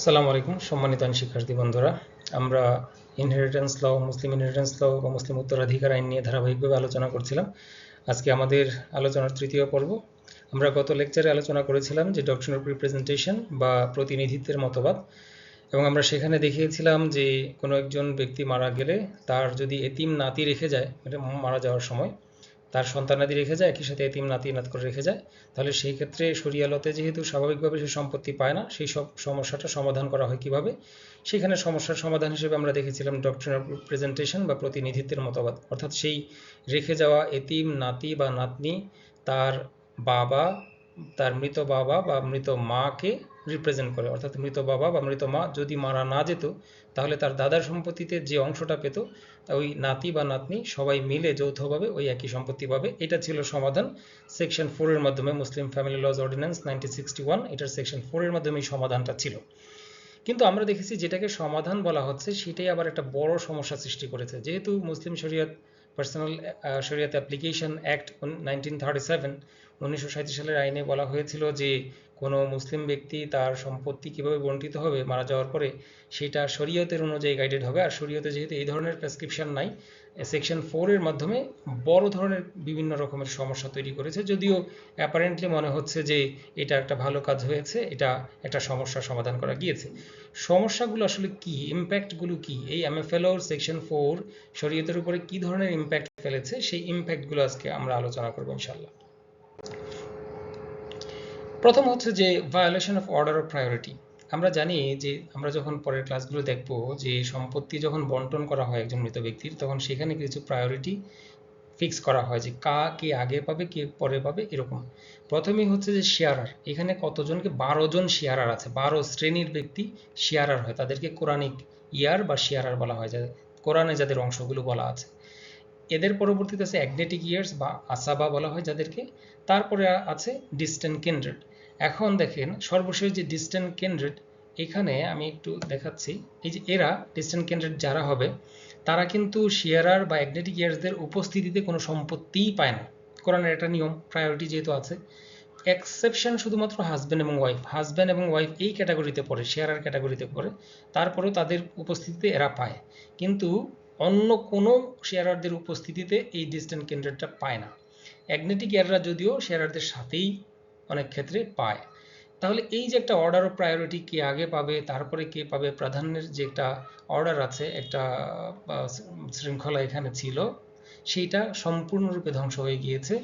আসসালামু আলাইকুম, সম্মানিত আইন শিক্ষার্থী বন্ধুরা। আমরা ইনহেরিটেন্স ল মুসলিম ইনহেরিটেন্স ল বা মুসলিম উত্তরাধিকার আইন নিয়ে ধারাবাহিকভাবে আলোচনা করছিলাম। আজকে আমাদের আলোচনার তৃতীয় পর্ব। আমরা গত লেকচারে আলোচনা করেছিলাম যে ডকশন অফ রিপ্রেজেন্টেশন বা প্রতিনিধিত্বের মতবাদ এবং আমরা সেখানে দেখিয়েছিলাম যে কোনো একজন ব্যক্তি মারা গেলে তার যদি এতিম নাতি রেখে যায় মানে মারা যাওয়ার সময় তার সন্তানাদি রেখে যায়, একই সাথে এতিম নাতি নাত করে রেখে যায়, তাহলে সেই ক্ষেত্রে শরিয়ালতে যেহেতু স্বাভাবিকভাবে সে সম্পত্তি পায় না, সেই সব সমস্যাটা সমাধান করা হয় কীভাবে? সেখানে সমস্যার সমাধান হিসেবে আমরা দেখেছিলাম ডক্টর অফ প্রেজেন্টেশন বা প্রতিনিধিত্বের মতবাদ। অর্থাৎ সেই রেখে যাওয়া এতিম নাতি বা নাতনি তার বাবা, তার মৃত বাবা বা মৃত মাকে রিপ্রেজেন্ট করে, অর্থাৎ মৃত বাবা বা মৃত মা যদি মারা না যেত, তাহলে তার দাদার সম্পত্তিতে যে অংশটা পেত, ওই নাতি বা নাতনি সবাই মিলে যৌথভাবে ওই একই সম্পত্তি পাবে। এটা ছিল সমাধান সেকশন ফোরের মাধ্যমে Muslim family laws ordinance nineteen sixty one এটার সেকশন ফোরের মাধ্যমে এই সমাধানটা ছিল। কিন্তু আমরা দেখেছি যেটাকে সমাধান বলা হচ্ছে, সেটাই আবার একটা বড় সমস্যা সৃষ্টি করেছে। যেহেতু মুসলিম শরিয়ত পার্সোনাল শরিয়াত application act nineteen thirty seven উনিশশো সালের আইনে বলা হয়েছিল যে কোনো মুসলিম ব্যক্তি তার সম্পত্তি কীভাবে বন্টিত হবে, মারা যাওয়ার পরে সেটা শরীয়তের অনুযায়ী গাইডেড হবে। আর শরীয়তে যেহেতু এই ধরনের প্রেসক্রিপশন নাই সেকশন ফোরের মাধ্যমে বড় ধরনের বিভিন্ন রকমের সমস্যা তৈরি করেছে। যদিও অ্যাপারেন্টলি মনে হচ্ছে যে এটা একটা ভালো কাজ হয়েছে, এটা একটা সমস্যার সমাধান করা গিয়েছে। সমস্যাগুলো আসলে কি? ইম্প্যাক্টগুলো কি? এই এমএফএলওর সেকশন ফোর শরীয়তের উপরে কি ধরনের ইম্প্যাক্ট ফেলেছে? সেই ইম্প্যাক্টগুলো আজকে আমরা আলোচনা করব ইনশাল্লাহ প্রথম হচ্ছে যে violation of order of priority আমরা জানি যে আমরা যখন পরের ক্লাসগুলো দেখব যে সম্পত্তি যখন বন্টন করা হয় একজন মৃত ব্যক্তির, তখন সেখানে কিছু প্রায়োরিটি ফিক্স করা হয় যে কা কে আগে পাবে, কে পরে পাবে, এরকম। প্রথমেই হচ্ছে যে শেয়ারার এখানে কতজনকে? বারো জন শেয়ারার আছে, বারো শ্রেণির ব্যক্তি শেয়ারার হয়। তাদেরকে কোরআনিক ইয়ার বা শেয়ারার বলা হয়, যাদের কোরআনে যাদের অংশগুলো বলা আছে। এদের পরবর্তীতে আছে অ্যাগনেটিক ইয়ার্স বা আসাবা বলা হয় যাদেরকে। তারপরে আছে ডিস্টেন্ট কেন্দ্রেড এখন দেখেন সর্বশেষ যে ডিস্টেন্ট কেন্দ্রেড এখানে আমি একটু দেখাচ্ছি। এই যে এরা ডিস্টেন্ট কেন্দ্রেড যারা হবে, তারা কিন্তু শেয়ারার বা অ্যাগনেটিক ইয়ার্সদের উপস্থিতিতে কোনো সম্পত্তিই পায় না। কোরআনের একটা নিয়ম প্রায়োরিটি যেহেতু আছে। এক্সেপশন শুধুমাত্র হাজব্যান্ড এবং ওয়াইফ হাজব্যান্ড এবং ওয়াইফ এই ক্যাটাগরিতে পড়ে শেয়ারার ক্যাটাগরিতে পড়ে। তারপরেও তাদের উপস্থিতিতে এরা পায়। কিন্তু অন্য কোনো শেয়ারারদের উপস্থিতিতে এই ডিস্টেন্ট কেন্দ্রটা পায় না। অ্যাগনেটিক ইয়াররা যদিও শেয়ারারদের সাথেই অনেক ক্ষেত্রে পায়। তাহলে এই যে একটা অর্ডার অফ প্রায়োরিটি কে আগে পাবে, তারপরে কে পাবে, প্রাধান্যের যে একটা অর্ডার আছে, একটা শৃঙ্খলা এখানে ছিল, সেইটা সম্পূর্ণরূপে ধ্বংস হয়ে গিয়েছে।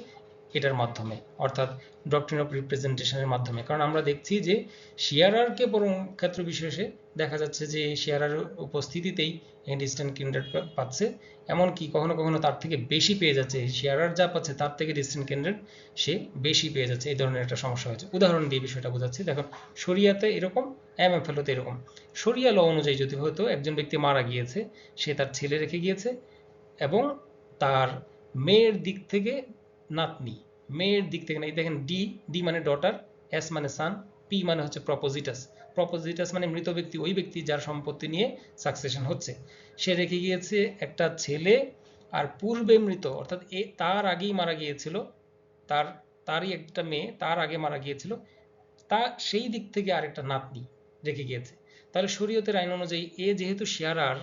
এটার মাধ্যমে, অর্থাৎ ডক্ট্রিন অফ রিপ্রেজেন্টেশনের মাধ্যমে। কারণ আমরা দেখছি যে শেয়ারারকে বরং ক্ষেত্র বিশেষে দেখা যাচ্ছে যে শেয়ারার উপস্থিতিতেই ডিস্টেন্ট কেন্দ্রেড পাচ্ছে। এমনকি কখনো কখনো তার থেকে বেশি পেয়ে যাচ্ছে। শেয়ারার যা পাচ্ছে তার থেকে ডিস্টেন্ট কেন্দ্রেড সে বেশি পেয়ে যাচ্ছে। এই ধরনের একটা সমস্যা হয়েছে। উদাহরণ দিয়ে বিষয়টা বোঝাচ্ছি। দেখো শরিয়াতে এরকম এম এফ এলতে এরকম। শরিয়া ল অনুযায়ী যদি হয়তো একজন ব্যক্তি মারা গিয়েছে, সে তার ছেলে রেখে গিয়েছে এবং তার মেয়ের দিক থেকে নাতনি মেয়ের দিক থেকে না এই দেখেন ডি ডি মানে ডটার এস মানে সান পি মানে হচ্ছে প্রপোজিটাস প্রপোজিটাস মানে মৃত ব্যক্তি, ওই ব্যক্তি যার সম্পত্তি নিয়ে সাকসেশন হচ্ছে। সে রেখে গিয়েছে একটা ছেলে আর পূর্বে মৃত, অর্থাৎ এ তার আগেই মারা গিয়েছিল, তার, তারই একটা মেয়ে, তার আগে মারা গিয়েছিল, তা সেই দিক থেকে আরেকটা নাতনি রেখে গিয়েছে। তাহলে শরীয়তের আইন অনুযায়ী এ যেহেতু শেয়ারার,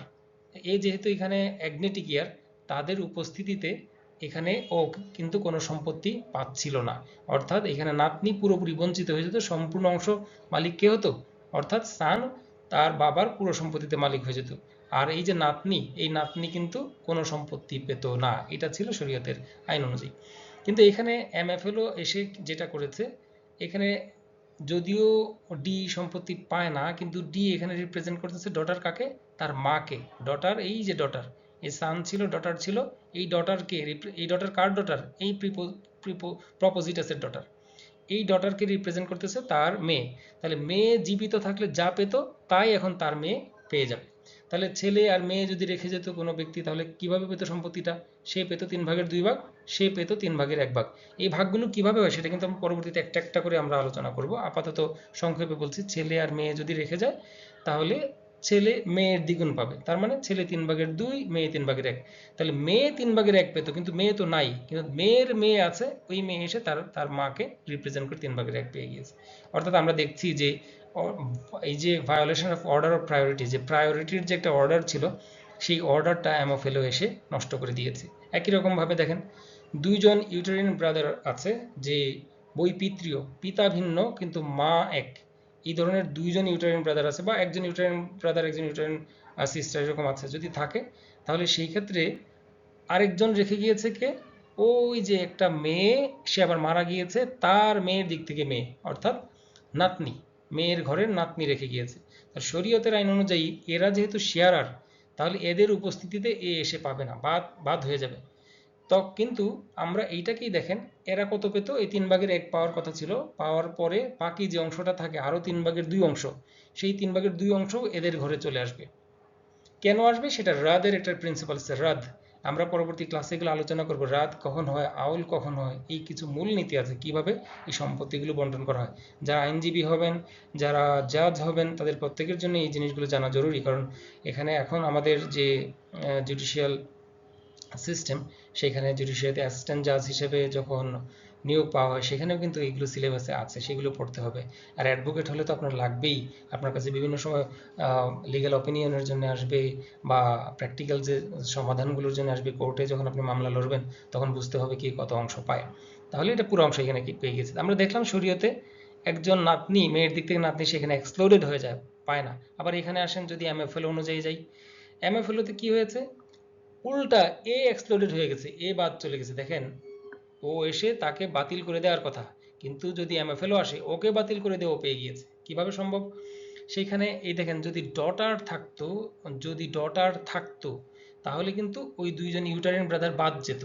এ যেহেতু এখানে অ্যাগনেটিক ইয়ার তাদের উপস্থিতিতে এখানে ও কিন্তু কোনো সম্পত্তি পাচ্ছিল না। অর্থাৎ এখানে নাতনি পুরোপুরি বঞ্চিত হয়ে যেত, সম্পূর্ণ অংশ মালিক কে হতো? অর্থাৎ সান তার বাবার পুরো সম্পত্তিতে মালিক হয়ে যেত। আর এই যে নাতনি, এই নাতনি কিন্তু কোনো সম্পত্তি পেত না। এটা ছিল শরীয়তের আইন অনুযায়ী। কিন্তু এখানে এমএফএলও এসে যেটা করেছে, এখানে যদিও ডি সম্পত্তি পায় না, কিন্তু ডি এখানে রিপ্রেজেন্ট করতেছে ডটার কাকে? তার মাকে। ডটার এই যে ডটার এই সান ছিল ডটার ছিল, এই ডটারকে এই ডটার কার ডটার এই প্রপোজিটাসের ডটার এই ডটারকে রিপ্রেজেন্ট করতেছে তার মেয়ে। তাহলে মেয়ে জীবিত থাকলে যা পেত, তাই এখন তার মেয়ে পেয়ে যাবে। তাহলে ছেলে আর মেয়ে যদি রেখে যেত কোনো ব্যক্তি, তাহলে কীভাবে পেত সম্পত্তিটা? সে পেত তিন ভাগের দুই ভাগ, সে পেত তিন ভাগের এক ভাগ। এই ভাগগুলো কীভাবে হয় সেটা কিন্তু আমরা পরবর্তীতে একটা একটা করে আমরা আলোচনা করব। আপাতত সংক্ষেপে বলছি, ছেলে আর মেয়ে যদি রেখে যায়, তাহলে ছেলে মেয়ের দ্বিগুণ পাবে। তার মানে ছেলে তিন ভাগের দুই, মেয়ে তিন ভাগের এক। তাহলে মেয়ে তিন ভাগের এক পেতো, কিন্তু মেয়ে তো নাই। কিন্তু মেয়ের মেয়ে আছে, ওই মেয়ে এসে তার তার মাকে রিপ্রেজেন্ট করে তিন ভাগের এক পেয়ে গিয়েছে। অর্থাৎ আমরা দেখছি যে এই যে violation of order of priority যে প্রায়োরিটির যে একটা অর্ডার ছিল, সেই অর্ডারটা অ্যামোফেলো এসে নষ্ট করে দিয়েছে। একই রকমভাবে দেখেন, দুইজন ইউটেরিন ব্রাদার আছে, যে বৈপিত্রীয় পিতা ভিন্ন, কিন্তু মা এক। এই ধরনের দুইজন ইউটেরিন ব্রাদার আছে বা একজন ইউটেরিন ব্রাদার একজন ইউটেরিন সিস্টার এরকম আছে যদি থাকে, তাহলে সেই ক্ষেত্রে আরেকজন রেখে গিয়েছে কে? ওই যে একটা মেয়ে, সে আবার মারা গিয়েছে, তার মেয়ের দিক থেকে মেয়ে, অর্থাৎ নাতনি, মেয়ের ঘরের নাতনি রেখে গিয়েছে। আর শরীয়তের আইন অনুযায়ী এরা যেহেতু শেয়ারার, তাহলে এদের উপস্থিতিতে এ এসে পাবে না, বাদ বাদ হয়ে যাবে। তো কিন্তু আমরা এইটাকেই দেখেন, এরা কত পেত? এই তিন ভাগের এক পাওয়ার কথা ছিল। পাওয়ার পরে বাকি যে অংশটা থাকে আরও তিন ভাগের দুই অংশ, সেই তিন ভাগের দুই অংশ এদের ঘরে চলে আসবে। কেন আসবে? সেটা রাদের একটা প্রিন্সিপাল আছে, রাদ। আমরা পরবর্তী ক্লাসে এগুলো আলোচনা করব রাত কখন হয়, আউল কখন হয়, এই কিছু মূল নীতি আছে কীভাবে এই সম্পত্তিগুলো বন্টন করা হয়। যারা আইনজীবী হবেন, যারা জাজ হবেন, তাদের প্রত্যেকের জন্য এই জিনিসগুলো জানা জরুরি। কারণ এখানে এখন আমাদের যে জুডিশিয়াল সিস্টেম সেখানে জুডিশিয়ারিতে অ্যাসিস্ট্যান্ট জাজ হিসেবে যখন নিয়োগ পাওয়া হয়, সেখানেও কিন্তু এইগুলো সিলেবাসে আছে, সেগুলো পড়তে হবে। আর অ্যাডভোকেট হলে তো আপনার লাগবেই। আপনার কাছে বিভিন্ন সময় লিগ্যাল অপিনিয়নের জন্য আসবে বা প্র্যাকটিক্যাল যে সমাধানগুলোর জন্য আসবে কোর্টে যখন আপনি মামলা লড়বেন, তখন বুঝতে হবে কি কত অংশ পায়। তাহলে এটা পুরো অংশ এখানে পেয়ে গেছে। আমরা দেখলাম শরীয়তে একজন নাতনি, মেয়ের দিক থেকে নাতনি সেখানে এক্সপ্লোডেড হয়ে যায়, পায় না। আবার এখানে আসেন যদি এমএফএল অনুযায়ী যাই। এমএফএলতে কি হয়েছে? উল্টা এ এক্সপ্লোডেড হয়ে গেছে এ বাদ চলে গেছে। দেখেন, ও এসে তাকে বাতিল করে দেওয়ার কথা। কিন্তু যদি এমএফএলও আসে, ওকে বাতিল করে দিয়ে ও পেয়ে গিয়েছে। কীভাবে সম্ভব? সেইখানে এই দেখেন, যদি ডটার থাকতো, যদি ডটার থাকতো, তাহলে কিন্তু ওই দুইজন ইউটারিন ব্রাদার বাদ যেত।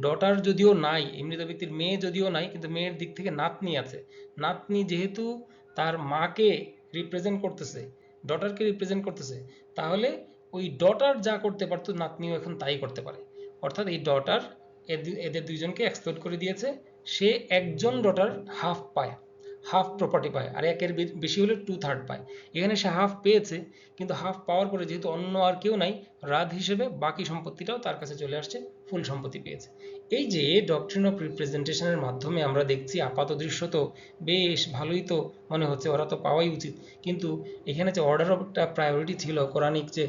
ডটার যদিও নাই মৃত ব্যক্তির মেয়ে যদিও নাই, কিন্তু মেয়ের দিক থেকে নাতনি আছে। নাতনি যেহেতু তার মাকে রিপ্রেজেন্ট করতেছে ডটারকে রিপ্রেজেন্ট করতেছে, তাহলে ওই ডটার যা করতে পারতো, নাতনিও এখন তাই করতে পারে। অর্থাৎ এই ডটার এদের দুইজনকে এক্সপ্লোর করে দিয়েছে। সে একজন ডটার হাফ পায়। হাফ প্রপার্টি পায়, আর একের বেশি হলে টু থার্ড পায়। এখানে সে হাফ পেয়েছে, কিন্তু হাফ পাওয়ার পরে যেহেতু অন্য আর কেউ নাই, রাধ হিসেবে বাকি সম্পত্তিটাও তার কাছে চলে আসছে, ফুল সম্পত্তি পেয়েছে। এই যে ডক্ট্রিন অফ রিপ্রেজেন্টেশনের মাধ্যমে আমরা দেখছি, আপাত দৃশ্য তো বেশ ভালোই তো মনে হচ্ছে, ওরা তো পাওয়াই উচিত। কিন্তু এখানে যে অর্ডার অফ একটা প্রায়োরিটি ছিল, কোরআনিক যে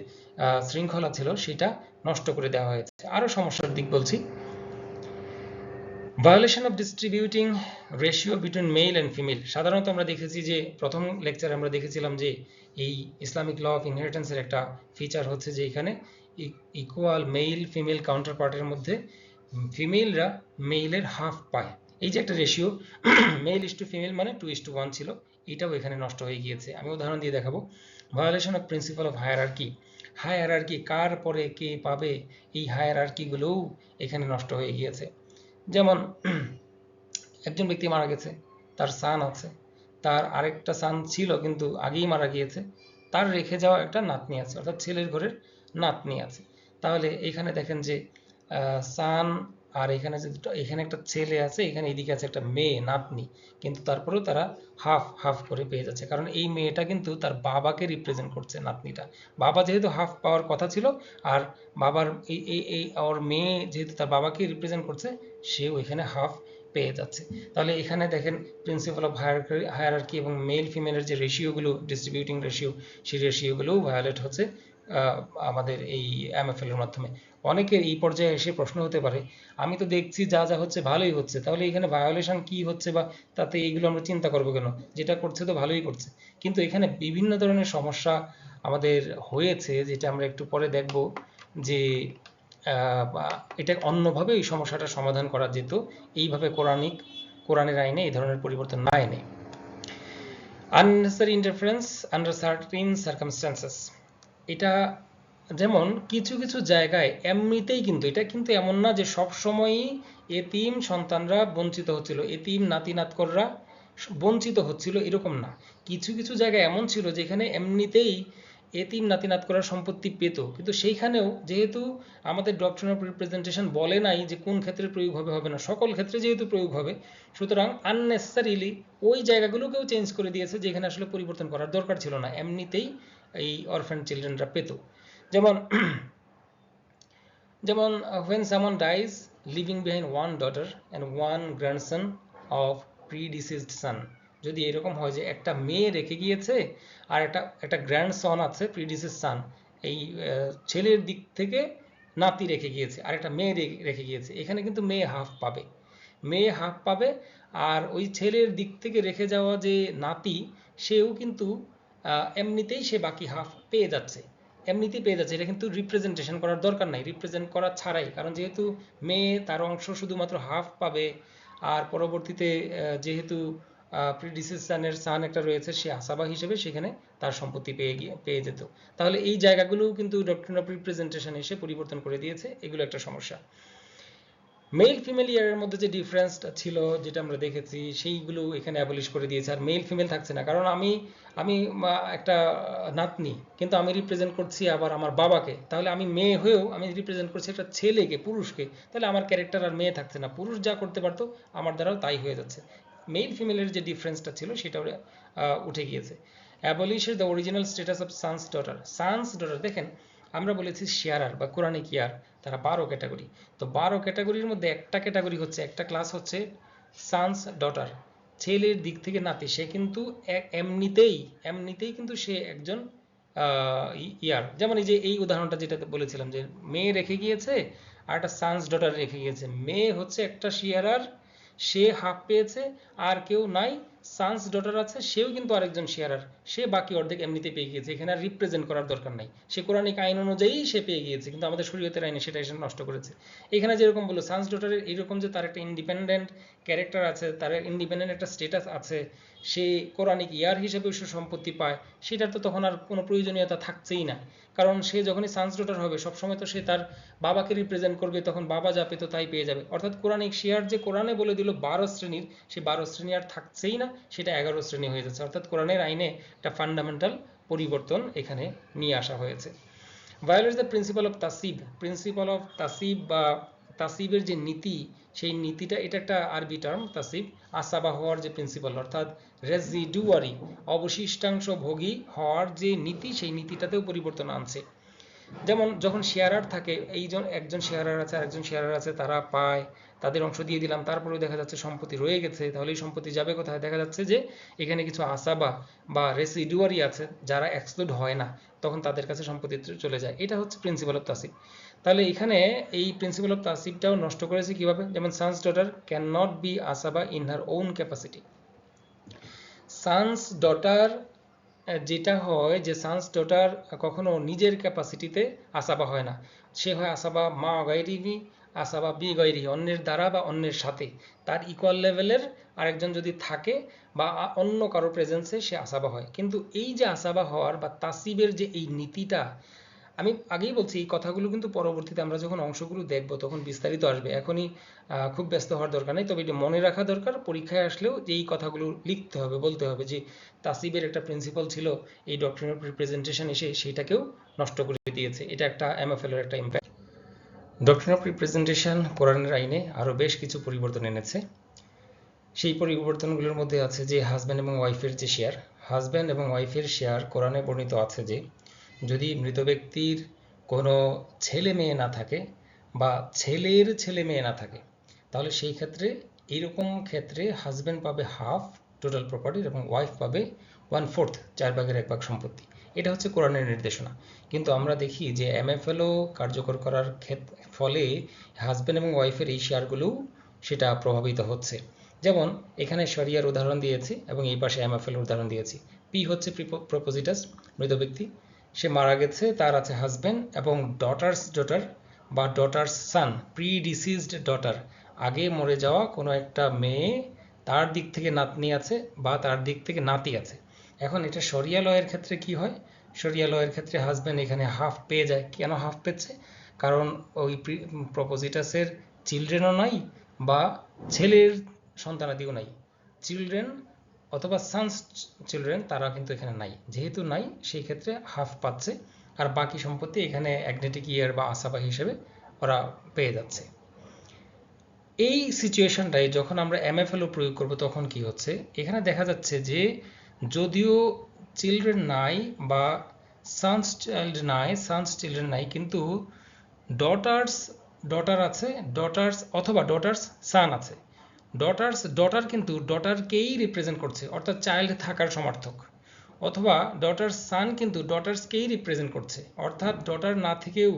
শৃঙ্খলা ছিল, সেটা নষ্ট করে দেওয়া হয়েছে। আরও সমস্যার দিক বলছি। Violation of distributing ratio between male and female সাধারণত আমরা দেখেছি যে, প্রথম লেকচারে আমরা দেখেছিলাম যে, এই ইসলামিক ল অফ ইনহেরিটেন্সের একটা ফিচার হচ্ছে যে, এখানে ইকুয়াল মেল ফিমেল কাউন্টার পার্টের মধ্যে ফিমেলরা মেইলের হাফ পায়। এই যে একটা ratio male is to female মানে টু ইস টু ওয়ান ছিল। এটাও এখানে নষ্ট হয়ে গিয়েছে। আমি উদাহরণ দিয়ে দেখাবো। Violation of principle of hierarchy hierarchy কার পরে কে পাবে? এই হায়ারার্কিগুলোও এখানে নষ্ট হয়ে গিয়েছে। যেমন, একজন ব্যক্তি মারা গেছে, তার সান আছে, তার আরেকটা সান ছিল কিন্তু আগেই মারা গিয়েছে, তার রেখে যাওয়া একটা নাতনি আছে, অর্থাৎ ছেলের ঘরের নাতনি আছে। তাহলে এখানে দেখেন যে সান আর এখানে যে এখানে একটা ছেলে আছে, এখানে এদিকে আছে একটা মেয়ে, নাতনি। কিন্তু তারপরেও তারা হাফ হাফ করে পেয়ে যাচ্ছে। কারণ এই মেয়েটা কিন্তু তার বাবাকে রিপ্রেজেন্ট করছে, নাতনিটা। বাবা যেহেতু হাফ পাওয়ার কথা ছিল, আর বাবার এই এই ওর মেয়ে যেহেতু তার বাবাকে রিপ্রেজেন্ট করছে, সেও এখানে হাফ পেয়ে যাচ্ছে। তাহলে এখানে দেখেন প্রিন্সিপাল অফ হায়ার হায়ারার্কি এবং মেল ফিমেলের যে রেশিওগুলো ডিস্ট্রিবিউটিং রেশিও সেই রেশিওগুলোও ভায়োলেট হচ্ছে। আমাদের এই এমএফএল এর মাধ্যমে। অনেকের এই পর্যায়ে এসে প্রশ্ন হতে পারে, আমি তো দেখছি যা যা হচ্ছে ভালোই হচ্ছে, তাহলে এখানে ভায়োলেশন কি হচ্ছে বা তাতে এইগুলো আমরা চিন্তা করব কেন? যেটা করছে তো ভালোই করছে। কিন্তু এখানে বিভিন্ন ধরনের সমস্যা আমাদের হয়েছে, যেটা আমরা একটু পরে দেখব যে এটা অন্যভাবে এই সমস্যাটা সমাধান করা যেত। এইভাবে কোরআনিক, কোরআনের আইনে এই ধরনের পরিবর্তন না এনে। Unnecessary interference under certain circumstances এটা যেমন কিছু কিছু জায়গায় এমনিতেই কিন্তু, এটা কিন্তু এমন না যে সব সময়ই এতিম সন্তানরা বঞ্চিত হচ্ছিল, এতিম নাতি নাতকররা বঞ্চিত হচ্ছিল এরকম না। কিছু কিছু জায়গায় এমন ছিল যেখানে এমনিতেই এতিম নাতি নাত করার সম্পত্তি পেত, কিন্তু সেইখানেও যেহেতু আমাদের ডক্ট্রিন অফ রিপ্রেজেন্টেশন বলে নাই যে কোন ক্ষেত্রে প্রয়োগ হবে হবে না, সকল ক্ষেত্রে যেহেতু প্রয়োগ হবে, সুতরাং আননেসেসারিলি ওই জায়গাগুলোকেও চেঞ্জ করে দিয়েছে যেখানে আসলে পরিবর্তন করার দরকার ছিল না। এমনিতেই এই অরফ্যান চিলড্রেনরা পেত। যেমন যেমন, when someone dies, leaving behind one daughter and one grandson of predeceased son যদি এরকম হয় যে একটা মেয়ে রেখে গিয়েছে আর একটা একটা গ্র্যান্ড সন আছে প্রিডিসেস সান এই ছেলের দিক থেকে নাতি রেখে গিয়েছে, আর একটা মেয়ে রেখে গিয়েছে, এখানে কিন্তু মেয়ে হাফ পাবে। মেয়ে হাফ পাবে, আর ওই ছেলের দিক থেকে রেখে যাওয়া যে নাতি, সেও কিন্তু এমনিতেই সে বাকি হাফ পেয়ে যাচ্ছে। এমনিতেই পেয়ে যাচ্ছে, এটা কিন্তু রিপ্রেজেন্টেশন করার দরকার নাই রিপ্রেজেন্ট করা ছাড়াই। কারণ যেহেতু মেয়ে, তার অংশ শুধুমাত্র হাফ পাবে, আর পরবর্তীতে যেহেতু প্রিডিসেসানের সান একটা রয়েছে, সে আসাবা হিসেবে সেখানে তার সম্পত্তি পেয়ে গিয়ে, পেয়ে যেত। তাহলে এই জায়গাগুলোও কিন্তু ডক্টরিন অফ রিপ্রেজেন্টেশন এসে পরিবর্তন করে দিয়েছে, এগুলো একটা সমস্যা। মেল ফিমেল ইয়ারের মধ্যে যে ডিফারেন্সটা ছিল যেটা আমরা দেখেছি সেইগুলো এখানে অ্যাবলিশ করে দিয়েছে। আর মেল ফিমেল থাকছে না। কারণ আমি আমি একটা নাতনি কিন্তু আমি রিপ্রেজেন্ট করছি আবার আমার বাবাকে। তাহলে আমি মেয়ে হয়েও আমি রিপ্রেজেন্ট করছি একটা ছেলেকে পুরুষকে। তাহলে আমার ক্যারেক্টার আর মেয়ে থাকছে না। পুরুষ যা করতে পারতো আমার দ্বারাও তাই হয়ে যাচ্ছে। মেল ফিমেলের যে ডিফারেন্সটা ছিল আহ, উঠে গিয়েছে। Abolishes the original status of sons daughter sons daughter দেখেন আমরা বলেছি শেয়ারার বা কোরআনিক ইয়ার তারা বারো ক্যাটাগরি তো বারো ক্যাটাগরির মধ্যে একটা ক্যাটাগরি হচ্ছে, একটা ক্লাস হচ্ছে সানস ডটার ছেলের দিক থেকে নাতি, সে কিন্তু এমনিতেই এমনিতেই কিন্তু সে একজন ইয়ার। যেমন এই যে, এই উদাহরণটা যেটা বলেছিলাম যে, মেয়ে রেখে গিয়েছে আর একটা সানস ডটার রেখে গিয়েছে। মেয়ে হচ্ছে একটা শেয়ারার সে হাফ পেয়েছে, আর কেউ নাই সানস ডটার আছে, সেও কিন্তু আরেকজন শেয়ারার সে বাকি অর্ধেক এমনিতে পেয়ে গিয়েছে। এখানে আর রিপ্রেজেন্ট করার দরকার নাই। সে কোরআনিক আইন অনুযায়ী সে পেয়ে গিয়েছে, কিন্তু আমাদের শরীয়তের আইনে সেটা এসে নষ্ট করেছে। এখানে যেরকম বলল সানস ডটারের এইরকম যে তার একটা ইন্ডিপেন্ডেন্ট ক্যারেক্টার আছে, তার ইন্ডিপেন্ডেন্ট একটা স্টেটাস আছে, সে কোরআনিক ইয়ার হিসেবে সে সম্পত্তি পায়, সেটার তো তখন আর কোনো প্রয়োজনীয়তা থাকছেই না। কারণ সে যখনই সানস ডটার হবে, সবসময় তো সে তার বাবাকে রিপ্রেজেন্ট করবে, তখন বাবা যা পেতো তাই পেয়ে যাবে। অর্থাৎ কোরআনিক শেয়ার যে কোরআনে বলে দিল বারো শ্রেণির সে বারো শ্রেণি আর থাকছেই না, সেটা এগারো শ্রেণি হয়ে যাচ্ছে। অর্থাৎ কোরআনের আইনে একটা ফান্ডামেন্টাল পরিবর্তন এখানে নিয়ে আসা হয়েছে। ভায়োলেটস দ্য প্রিন্সিপাল অফ তাসিব। প্রিন্সিপাল অফ তাসিব বা তাসিবের যে নীতি, সেই নীতিটা, এটা একটা আরবি টার্ম তাসিব। আসাবা হওয়ার যে প্রিন্সিপাল অর্থাৎ রেজিডুয়ারি অবশিষ্টাংশ ভোগী হওয়ার যে নীতি, সেই নীতিটাতেও পরিবর্তন আনছে। যেমন যখন শেয়ারার থাকে, এই জন, একজন শেয়ারার আছে আর একজন শেয়ারার আছে, তারা পায়, তাদের অংশ দিয়ে দিলাম, তারপরেও দেখা যাচ্ছে সম্পত্তি রয়ে গেছে, তাহলে এই সম্পত্তি যাবে কোথায়? দেখা যাচ্ছে যে এখানে কিছু আসাবা বা রেসিডুয়ারি আছে, যারা এক্সক্লুড হয় না, তখন তাদের কাছে সম্পত্তি চলে যায়। এটা হচ্ছে প্রিন্সিপাল অফ তাসিব তাহলে এখানে এই প্রিন্সিপাল অফ তাসিবটাও নষ্ট করেছে কীভাবে? যেমন sons daughter can not be আসাবা in her own capacity sons daughter যেটা হয় যে সান্স ডটার কখনো নিজের ক্যাপাসিটিতে আসাবা হয় না। সে হয় আসাবা মা গাইরিবি আসাবা বি গাইরি, অন্যের দ্বারা বা অন্যের সাথে। তার ইকুয়াল লেভেলের আরেকজন যদি থাকে বা অন্য কারও প্রেজেন্সে সে আসাবা হয়। কিন্তু এই যে আসাবা হওয়ার বা তাসিবের যে এই নীতিটা আমি আগেই বলছি, এই কথাগুলো কিন্তু পরবর্তীতে আমরা যখন অংশগুলো দেখব তখন বিস্তারিত আসবে। এখনই খুব ব্যস্ত হওয়ার দরকার নেই, তবে এটা মনে রাখা দরকার, পরীক্ষায় আসলেও যে এই কথাগুলো লিখতে হবে, বলতে হবে যে তাসিবের একটা প্রিন্সিপাল ছিল, এই ডক্টরিন অফ রিপ্রেজেন্টেশন এসে সেইটাকেও নষ্ট করে দিয়েছে। এটা একটা এমএফএল এর একটা ইম্প্যাক্ট ডক্টরিন অফ রিপ্রেজেন্টেশন কোরআনের আইনে আরও বেশ কিছু পরিবর্তন এনেছে। সেই পরিবর্তনগুলোর মধ্যে আছে যে হাজব্যান্ড এবং ওয়াইফের যে শেয়ার হাজব্যান্ড এবং ওয়াইফের শেয়ার কোরআনে বর্ণিত আছে যে যদি মৃত ব্যক্তির কোনো ছেলে মেয়ে না থাকে বা ছেলের ছেলে মেয়ে না থাকে, তাহলে সেই ক্ষেত্রে এইরকম ক্ষেত্রে হাজব্যান্ড পাবে হাফ টোটাল প্রপার্টির এবং ওয়াইফ পাবে ওয়ান ফোর্থ চার ভাগের এক ভাগ সম্পত্তি। এটা হচ্ছে কোরআনের নির্দেশনা। কিন্তু আমরা দেখি যে এমএফএলও কার্যকর করার ফলে হাজব্যান্ড এবং ওয়াইফের এই শেয়ারগুলোও সেটা প্রভাবিত হচ্ছে। যেমন, এখানে শরিয়ার উদাহরণ দিয়েছি এবং এই পাশে এমএফএল উদাহরণ দিয়েছি। পি হচ্ছে প্রপোজিটাস মৃত ব্যক্তি। সে মারা গেছে, তার আছে হাজব্যান্ড এবং ডটার্স ডটার বা daughters son pre deceased daughter আগে মরে যাওয়া কোনো একটা মেয়ে তার দিক থেকে নাতনি আছে বা তার দিক থেকে নাতি আছে। এখন এটা শরিয়া লয়ের ক্ষেত্রে কি হয়? শরিয়া লয়ের ক্ষেত্রে হাজব্যান্ড এখানে হাফ পেয়ে যায়। কেন হাফ পেয়েছে? কারণ ওই প্রপোজিটাসের চিলড্রেনও নাই বা ছেলের সন্তানাদিও নাই। চিলড্রেন অথবা সানস চিলড্রেন তারা কিন্তু এখানে নাই। যেহেতু নাই, সেই ক্ষেত্রে হাফ পাচ্ছে। আর বাকি সম্পত্তি এখানে অ্যাগনেটিক ইয়ার বা আসাবা হিসেবে ওরা পেয়ে যাচ্ছে। এই সিচুয়েশনটাই যখন আমরা এমএফএলও প্রয়োগ করব, তখন কি হচ্ছে? এখানে দেখা যাচ্ছে যে যদিও চিলড্রেন নাই বা সানস চাইল্ড নাই সানস চিলড্রেন নাই, কিন্তু ডটার্স ডটার আছে ডটার্স অথবা ডটার্স সান আছে। ডটার্স ডটার কিন্তু ডটারকেই রিপ্রেজেন্ট করছে? অর্থাৎ চাইল্ড থাকার সমর্থক। অথবা ডটার সান কিন্তু ডটার্সকেই রিপ্রেজেন্ট করছে? অর্থাৎ ডটার না থেকেও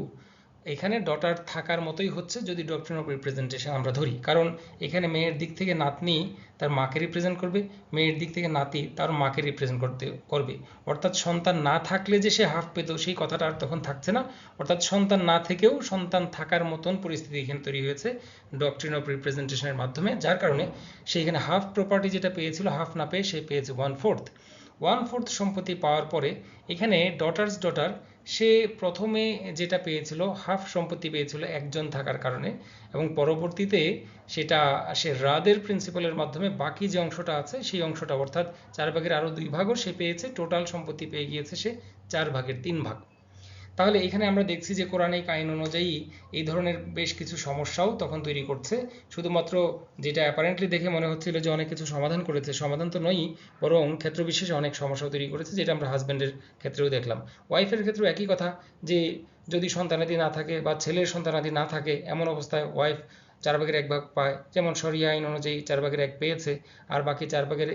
এখানে ডটার থাকার মতোই হচ্ছে যদি ডক্ট্রিন অফ রিপ্রেজেন্টেশন আমরা ধরি। কারণ এখানে মেয়ের দিক থেকে নাতনি তার মাকে রিপ্রেজেন্ট করবে, মেয়ের দিক থেকে নাতি তার মাকে রিপ্রেজেন্ট করতে করবে। অর্থাৎ সন্তান না থাকলে যে সে হাফ পেত, সেই কথাটা আর তখন থাকছে না। অর্থাৎ সন্তান না থেকেও সন্তান থাকার মতন পরিস্থিতি এখানে তৈরি হয়েছে ডক্ট্রিন অফ রিপ্রেজেন্টেশনের মাধ্যমে। যার কারণে সে এখানে হাফ প্রপার্টি যেটা পেয়েছিল হাফ না পেয়ে সে পেয়েছে ওয়ান ফোর্থ ওয়ান ফোর্থ সম্পত্তি পাওয়ার পরে এখানে ডটার্স ডটার সে প্রথমে যেটা পেয়েছিল, হাফ সম্পত্তি পেয়েছিল একজন থাকার কারণে এবং পরবর্তীতে সেটা সে রাদের প্রিন্সিপালের মাধ্যমে বাকি যে অংশটা আছে সেই অংশটা, অর্থাৎ চার ভাগের আরও দুই ভাগও সে পেয়েছে টোটাল সম্পত্তি পেয়ে গিয়েছে সে চার ভাগের তিন ভাগ। তাহলে এখানে আমরা দেখছি যে কোরআনিক আইন অনুযায়ী এই ধরনের বেশ কিছু সমস্যাও তখন তৈরি করছে। শুধুমাত্র যেটা অ্যাপারেন্টলি দেখে মনে হচ্ছিল যে অনেক কিছু সমাধান করেছে, সমাধান তো নয়ই, বরং ক্ষেত্রবিশেষে অনেক সমস্যা তৈরি করেছে, যেটা আমরা হাজব্যান্ডের ক্ষেত্রেও দেখলাম। ওয়াইফের ক্ষেত্রেও একই কথা যে যদি সন্তানাদি না থাকে বা ছেলের সন্তানাদি না থাকে, এমন অবস্থায় ওয়াইফ চার ভাগের এক ভাগ পায়। যেমন সরিয়া আইন অনুযায়ী চার ভাগের এক পেয়েছে, আর বাকি চার ভাগের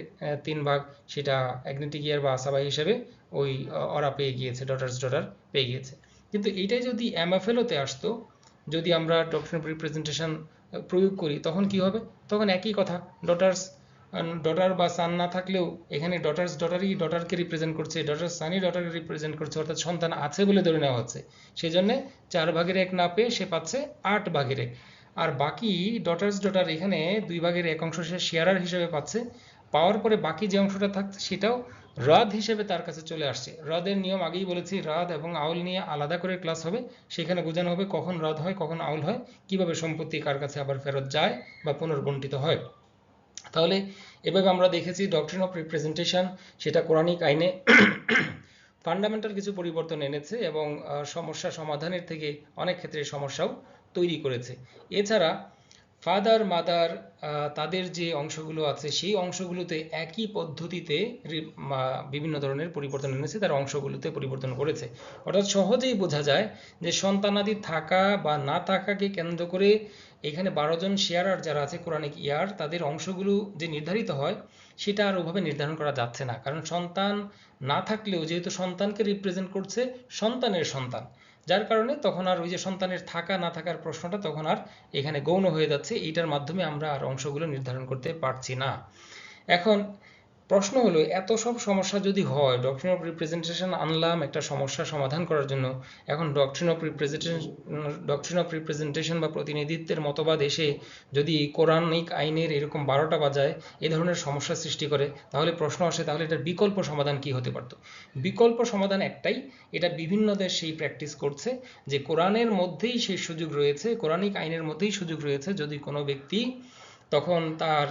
তিন ভাগ সেটা অ্যাগনেটিক ইয়ার বা আসাবাই হিসেবে ওই ওরা পেয়ে গিয়েছে ডটার্স ডটার পেয়ে গিয়েছে। কিন্তু এইটাই যদি এমএফএলওতে আসতো, যদি আমরা ডক্টর রিপ্রেজেন্টেশন প্রয়োগ করি, তখন কি হবে? তখন একই কথা ডটার্স ডটার বা সান না থাকলেও এখানে ডটার্স ডটারই ডটারকে রিপ্রেজেন্ট করছে ডটার সানই ডটারকে রিপ্রেজেন্ট করছে, অর্থাৎ সন্তান আছে বলে ধরে নেওয়া হচ্ছে। সেই চার ভাগের এক না পেয়ে সে পাচ্ছে আট ভাগের এক। আর বাকি ডটার্স ডটার এখানে দুই ভাগের এক অংশ সে শেয়ারার হিসেবে পাচ্ছে। পাওয়ার পরে বাকি যে অংশটা থাকছে সেটাও হ্রদ হিসেবে তার কাছে চলে আসছে। হ্রদের নিয়ম আগেই বলেছি হ্রদ এবং আউল নিয়ে আলাদা করে ক্লাস হবে। সেখানে বোঝানো হবে কখন হ্রদ হয়, কখন আউল হয়, কীভাবে সম্পত্তি কার কাছে আবার ফেরত যায় বা পুনর্বন্টিত হয়। তাহলে এভাবে আমরা দেখেছি ডক্ট্রিন অফ রিপ্রেজেন্টেশন সেটা কোরআনিক আইনে ফান্ডামেন্টাল কিছু পরিবর্তন এনেছে এবং সমস্যা সমাধানের থেকে অনেক ক্ষেত্রে সমস্যাও তৈরি করেছে। এছাড়া ফাদার মাদার তাদের যে অংশগুলো আছে, সেই অংশগুলোতে একই পদ্ধতিতে বিভিন্ন ধরনের পরিবর্তন এনেছে, তার অংশগুলোতে পরিবর্তন করেছে। অর্থাৎ সহজেই বোঝা যায় যে সন্তানাদি থাকা বা না থাকাকে কেন্দ্র করে এখানে বারো জন শেয়ারার যারা আছে কোরআনিক ইয়ার, তাদের অংশগুলো যে নির্ধারিত হয়, সেটা আর ওভাবে নির্ধারণ করা যাচ্ছে না। কারণ সন্তান না থাকলেও যেহেতু সন্তানকে রিপ্রেজেন্ট করছে, সন্তানের সন্তান। যার কারণে তখন আর ওই যে সন্তানের থাকা না থাকার প্রশ্নটা তখন আর এখানে গৌণ হয়ে যাচ্ছে। এইটার মাধ্যমে আমরা আর অংশগুলো নির্ধারণ করতে পারছি না। এখন প্রশ্ন হলো, এত সব সমস্যা যদি হয় ডক্ট্রিন অফ রিপ্রেজেন্টেশন আনলাম, একটা সমস্যা সমাধান করার জন্য, এখন doctrine of representation doctrine of representation বা প্রতিনিধিত্বের মতবাদ এসে যদি কোরআনিক আইনের এরকম বারোটা বাজায়, এ ধরনের সমস্যা সৃষ্টি করে, তাহলে প্রশ্ন আসে, তাহলে এটার বিকল্প সমাধান কি হতে পারত? বিকল্প সমাধান একটাই, এটা বিভিন্ন দেশ সেই প্র্যাকটিস করছে, যে কোরআনের মধ্যেই সেই সুযোগ রয়েছে, কোরআনিক আইনের মধ্যেই সুযোগ রয়েছে, যদি কোনো ব্যক্তি তখন তার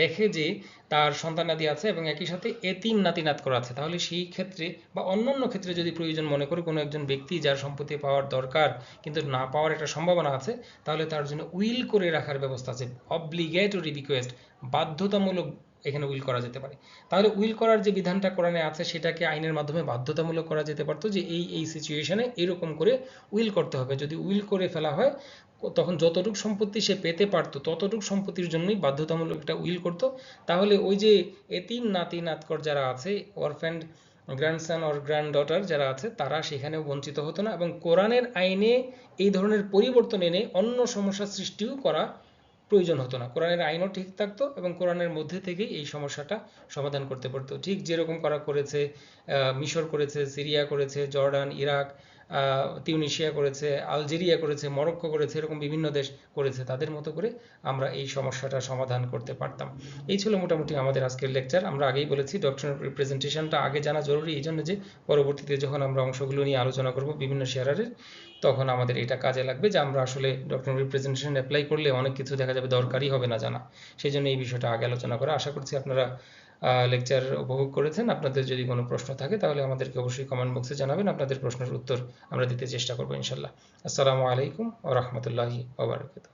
দেখে যে তার সন্তানাদি আছে এবং একই সাথে এতিম নাতিনাত করা আছে। তাহলে সেই ক্ষেত্রে বা অন্যান্য ক্ষেত্রে যদি প্রয়োজন মনে করে কোনো একজন ব্যক্তি যার সম্পত্তি পাওয়ার দরকার কিন্তু না পাওয়ার একটা সম্ভাবনা আছে, তাহলে তার জন্য উইল করে রাখার ব্যবস্থা আছে। অব্লিগেটরি রিকোয়েস্ট বাধ্যতামূলক এখানে উইল করা যেতে পারে। তাহলে উইল করার যে বিধানটা কোরআনে আছে সেটাকে আইনের মাধ্যমে বাধ্যতামূলক করা যেতে পারতো যে এই এই সিচুয়েশনে এরকম করে উইল করতে হবে। যদি উইল করে ফেলা হয় তখন যতটুকু সম্পত্তি সে পেতে পারতো, ততটুকু সম্পত্তির জন্যই বাধ্যতামূলক একটা উইল করতো। তাহলে ওই যে এতিম, নাতি, নাতকর যারা আছে orphaned grandson or granddaughter যারা আছে, তারা সেখানেও বঞ্চিত হতো না এবং কোরআনের আইনে এই ধরনের পরিবর্তন এনে অন্য সমস্যার সৃষ্টিও করা প্রয়োজন হতো না। কোরআনের আইনও ঠিক থাকতো এবং কোরআনের মধ্যে থেকেই এই সমস্যাটা সমাধান করতে পারতো। ঠিক যেরকম করা করেছে মিশর করেছে, সিরিয়া করেছে, জর্ডান, ইরাক তিউনিশিয়া করেছে, আলজেরিয়া করেছে, মরক্কো করেছে, এরকম বিভিন্ন দেশ করেছে। তাদের মতো করে আমরা এই সমস্যাটা সমাধান করতে পারতাম। এই ছিল মোটামুটি আমাদের আজকের লেকচার আমরা আগেই বলেছি ডক্টর রিপ্রেজেন্টেশনটা আগে জানা জরুরি। এই জন্য যে পরবর্তীতে যখন আমরা অংশগুলো নিয়ে আলোচনা করব বিভিন্ন শেয়ারের তখন আমাদের এটা কাজে লাগবে যে আমরা আসলে ডকুমেন্ট রিপ্রেজেন্টেশন অ্যাপ্লাই করলে অনেক কিছু দেখা যাবে, দরকারই হবে না জানা। সেই জন্য এই বিষয়টা আগে আলোচনা করে। আশা করছি আপনারা লেকচার উপভোগ করেছেন। আপনাদের যদি কোনো প্রশ্ন থাকে তাহলে আমাদেরকে অবশ্যই কমেন্ট বক্সে জানাবেন। আপনাদের প্রশ্নের উত্তর আমরা দিতে চেষ্টা করব ইনশাল্লাহ। আসসালামু আলাইকুম ও রহমতুল্লাহি ওবরাকাতু